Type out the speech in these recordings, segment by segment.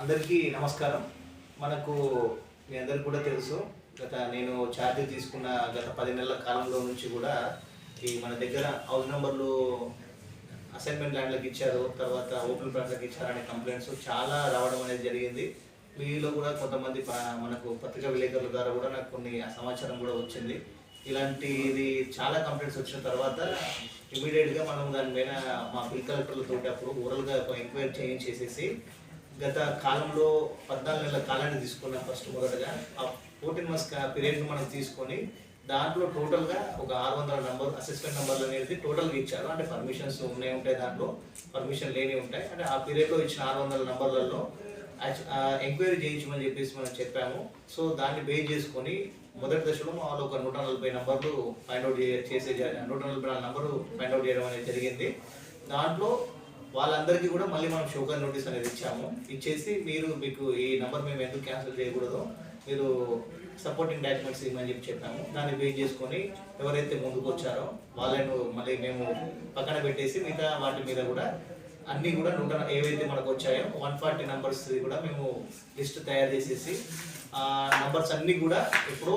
అందరికీ నమస్కారం. మనకు మీ అందరికి కూడా తెలుసు. గత నేను ఛార్జీ తీసుకున్న గత పది నెలల కాలంలో నుంచి కూడా ఈ మన దగ్గర హౌస్ నెంబర్లు అసైన్మెంట్ ల్యాండ్లకు ఇచ్చారు. తర్వాత ఓపెన్ ప్లాట్లకు ఇచ్చారనే కంప్లైంట్స్ చాలా రావడం అనేది జరిగింది. మీలో కూడా కొంతమంది ప- మనకు పత్రికా విలేకరుల ద్వారా కూడా నాకు కొన్ని సమాచారం కూడా వచ్చింది. ఇలాంటిది చాలా కంప్లైంట్స్ వచ్చిన తర్వాత ఇమీడియట్గా మనం దాని మీద మా బిల్ కలెక్టర్లతో అప్పుడు ఓరల్గా ఒక ఎంక్వైరీ చేయించేసేసి గత కాలంలో పద్నాలుగు నెలల కాలాన్ని తీసుకున్నాం ఫస్ట్ మొదటగా ఆ ఫోర్టీన్ మంత్స్ పీరియడ్ మనం తీసుకొని దాంట్లో టోటల్గా ఒక ఆరు వందల నంబర్ అసెస్మెంట్ నెంబర్లు అనేది టోటల్గా ఇచ్చారు. అంటే పర్మిషన్స్ ఉన్నాయి ఉంటాయి దాంట్లో. పర్మిషన్ లేని ఉంటాయి. అంటే ఆ పీరియడ్లో ఇచ్చిన ఆరు వందల నంబర్లలో ఎంక్వైరీ చేయించమని చెప్పేసి మనం చెప్పాము. సో దాన్ని బేస్ చేసుకొని మొదటి దశలో వాళ్ళు ఒక నూట నలభై నంబర్లు ఫైండ్ అవుట్ చేసే నూట నలభై నాలుగు నంబర్లు ఫైండ్ అవుట్ చేయడం అనేది జరిగింది. దాంట్లో వాళ్ళందరికీ కూడా మళ్ళీ మనం షోకర్ నోటీస్ అనేది ఇచ్చాము. ఇచ్చేసి మీరు మీకు ఈ నెంబర్ మేము ఎందుకు క్యాన్సిల్ చేయకూడదు మీరు సపోర్టింగ్ డాక్యుమెంట్స్ ఇవ్వమని చెప్పి చెప్పాము. దాన్ని వెయిట్ చేసుకొని ఎవరైతే ముందుకు వచ్చారో వాళ్ళను మళ్ళీ మేము పక్కన పెట్టేసి మిగతా వాటి మీద కూడా అన్నీ కూడా నూట ఏవైతే మనకు వచ్చాయో వన్ ఫార్టీ నెంబర్స్ కూడా మేము లిస్ట్ తయారు చేసేసి ఆ నెంబర్స్ అన్నీ కూడా ఇప్పుడు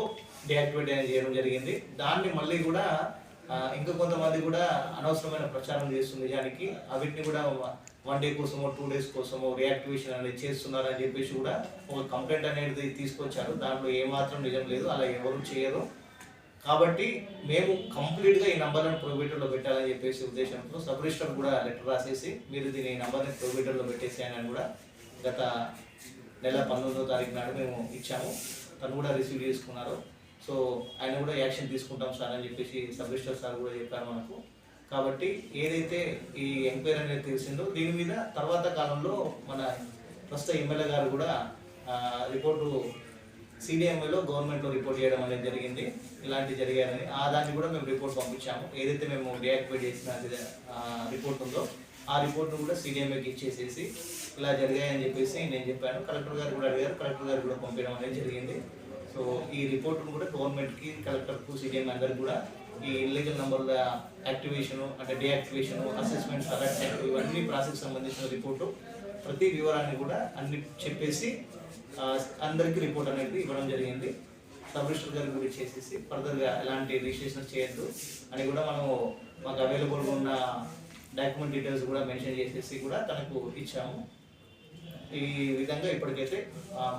డియాక్టివేట్ చేయడం జరిగింది. దాన్ని మళ్ళీ కూడా ఇంకా కొంతమంది కూడా అనవసరమైన ప్రచారం చేస్తుంది. నిజానికి అవిటిని కూడా వన్ డే కోసమో టూ డేస్ కోసమో రియాక్టివేషన్ అనేది చేస్తున్నారని చెప్పేసి కూడా ఒక కంప్లైంట్ అనేది తీసుకొచ్చారు. దాంట్లో ఏమాత్రం నిజం లేదు. అలా ఎవరు చేయరు. కాబట్టి మేము కంప్లీట్గా ఈ నంబర్లను ప్రొవిడర్లో పెట్టాలని చెప్పేసి ఉద్దేశంతో సబ్ రిజిస్టర్ కూడా లెటర్ రాసేసి మీరు దీని ఈ నంబర్ని ప్రొవిడర్లో పెట్టేసేయని కూడా గత నెల పంతొమ్మిదో తారీఖు నాడు మేము ఇచ్చాము. తను కూడా రిసీవ్ చేసుకున్నారు. సో ఆయన కూడా యాక్షన్ తీసుకుంటాం సార్ అని చెప్పేసి సబ్ రిజిస్టర్ సార్ కూడా చెప్పారు మనకు. కాబట్టి ఏదైతే ఈ ఎంక్వైరీ అనేది తెలిసిందో దీని మీద తర్వాత కాలంలో మన ప్రస్తుత ఎమ్మెల్యే గారు కూడా రిపోర్టు సిడిఎంఏలో గవర్నమెంట్లో రిపోర్ట్ చేయడం అనేది జరిగింది. ఇలాంటి జరిగాయని ఆ దాన్ని కూడా మేము రిపోర్ట్ పంపించాము. ఏదైతే మేము డియాక్టివేట్ చేసిన రిపోర్ట్ ఉందో ఆ రిపోర్ట్ను కూడా సిడిఎంఏకి ఇచ్చేసేసి ఇలా జరిగాయని చెప్పేసి నేను చెప్పాను. కలెక్టర్ గారు కూడా అడిగారు. కలెక్టర్ గారు కూడా పంపించడం అనేది జరిగింది. సో ఈ రిపోర్ట్ను కూడా గవర్నమెంట్కి కలెక్టర్కు సిడిఎం అందరికి కూడా ఈ ఇల్లీగల్ నంబర్ల యాక్టివేషన్ అంటే డియాక్టివేషన్ అసెస్మెంట్ అలర్ట్ ఇవన్నీ ప్రాసెస్ సంబంధించిన రిపోర్టు. ప్రతి వివరాన్ని కూడా అన్ని చెప్పేసి అందరికి అందరికీ రిపోర్ట్ అనేది ఇవ్వడం జరిగింది. సబ్ రిజిస్టర్ గారికి కూడా చేసేసి ఫర్దర్గా ఎలాంటి రిజిస్ట్రేషన్ చేయొద్దు అని కూడా మనం మాకు అవైలబుల్గా ఉన్న డాక్యుమెంట్ డీటెయిల్స్ కూడా మెన్షన్ చేసేసి కూడా తనకు ఇచ్చాము. ఈ విధంగా ఇప్పటికైతే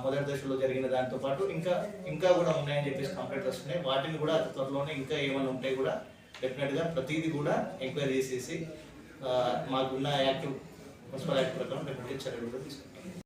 మొదటి దశలో జరిగిన దాంతో పాటు ఇంకా ఇంకా కూడా ఉన్నాయని చెప్పేసి కంప్లైంట్ వస్తున్నాయి. వాటిని కూడా అతి త్వరలోనే ఇంకా ఏమైనా ఉంటే కూడా డెఫినెట్గా ప్రతిదీ కూడా ఎంక్వైరీ చేసేసి మాకున్న యాక్టివ్ మున్సిపల్ యాక్ట్ ప్రకారం డెఫినెట్గా చర్యలు కూడా తీసుకుంటాం.